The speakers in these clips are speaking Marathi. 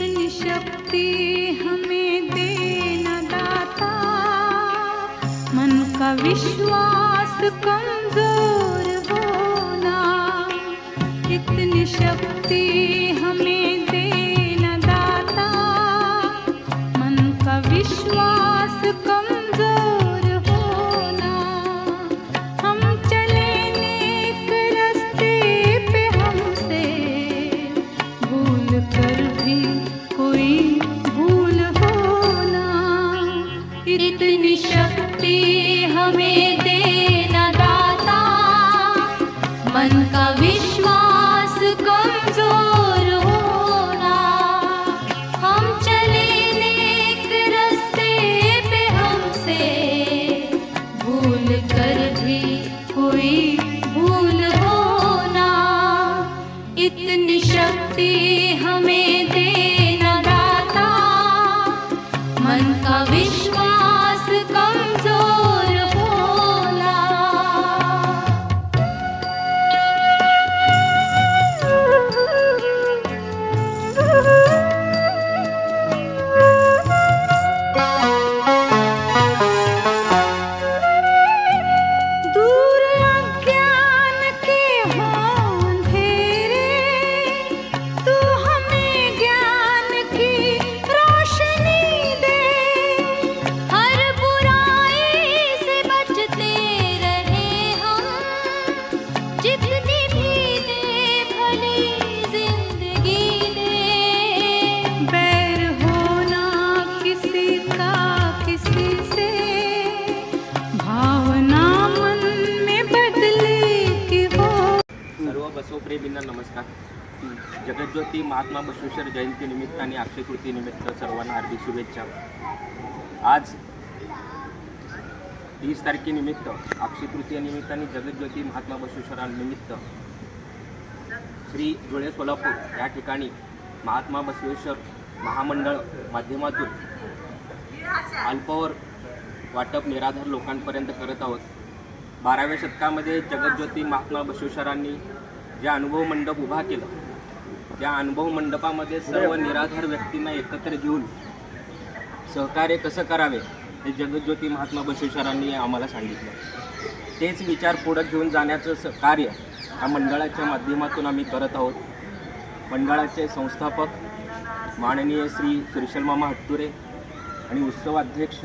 इतनी शक्ति हमें देना दाता। मन का विश्वास कमजोर होना। इतनी शक्ति हमें देना दाता। मन का विश्वास कमजोर मन का विश्वास कमज़ोर होना। हम चले नेक रास्ते पे हमसे। भूल कर भी कोई भूल होना। इतनी शक्ति हमें देना दाता। मन का विश्वास कमज़ोर सर्व नमस्कार. जगज्योती महात्मा बसवेश्वर जयंतीनिमित्त आणि अक्षय तृतीयनिमित्त सर्वांना हार्दिक शुभेच्छा. आज तीस तारखेनिमित्त अक्षय तृतीयनिमित्त आणि जगज्योती महात्मा बसवेश्वरांनिमित्त श्री जुळे सोलापूर या ठिकाणी महात्मा बसवेश्वर महामंडळ माध्यमातून अल्पवर वाटप निराधार लोकांपर्यंत करत आहोत. बाराव्या शतकामध्ये जगज्योती महात्मा बसवेश्वरांनी जे अनुभव मंडप उभा केलं त्या अनुभव मंडपामध्ये सर्व निराधार व्यक्तींना एकत्र घेऊन सहकार्य कसं करावे हे जगज्योती महात्मा बसवेश्वरांनी आम्हाला सांगितलं. तेच विचार पुढं घेऊन जाण्याचं स कार्य हा मंडळाच्या माध्यमातून आम्ही करत आहोत. मंडळाचे संस्थापक माननीय श्री सुरशलमामा मामा हट्टुरे आणि उत्सवाध्यक्ष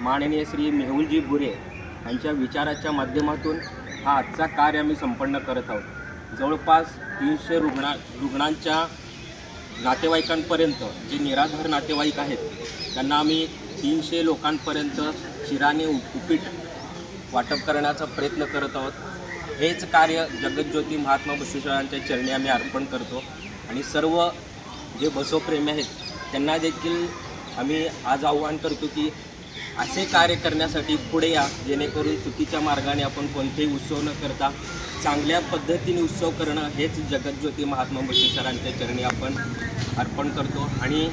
माननीय श्री मेहुलजी बुरे यांच्या विचाराच्या माध्यमातून हा आजचा कार्य आम्ही संपन्न करत आहोत. जवळपास तीनशे रुग्णा रुग्णांच्या नातेवाईकांपर्यंत जे निराधार नातेवाईक आहेत त्यांना आम्ही तीनशे लोकांपर्यंत शिराने उपीट वाटप करण्याचा प्रयत्न करत आहोत. हेच कार्य जगज्योती महात्मा बसवेश्वरांच्या चरणी आम्ही अर्पण करतो. आणि सर्व जे बसवप्रेमी आहेत त्यांना देखील आम्ही आज आव्हान करतो की असे कार्य करण्यासाठी पुढे या जेणेकरून चुकीच्या मार्गाने आपण कोणतेही उत्सव न करता चांगल्या पद्धतीने उत्सव करणं हेच जगतज्योती महात्मा बसवेश्वरांच्या चरणी आपण अर्पण करतो. आणि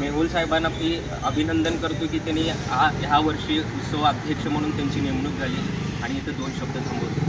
मेहुल साहेबांना मी अभिनंदन करतो की त्यांनी हा ह्या वर्षी उत्सव अध्यक्ष म्हणून त्यांची नेमणूक झाली आणि इथं दोन शब्द थांबवतो.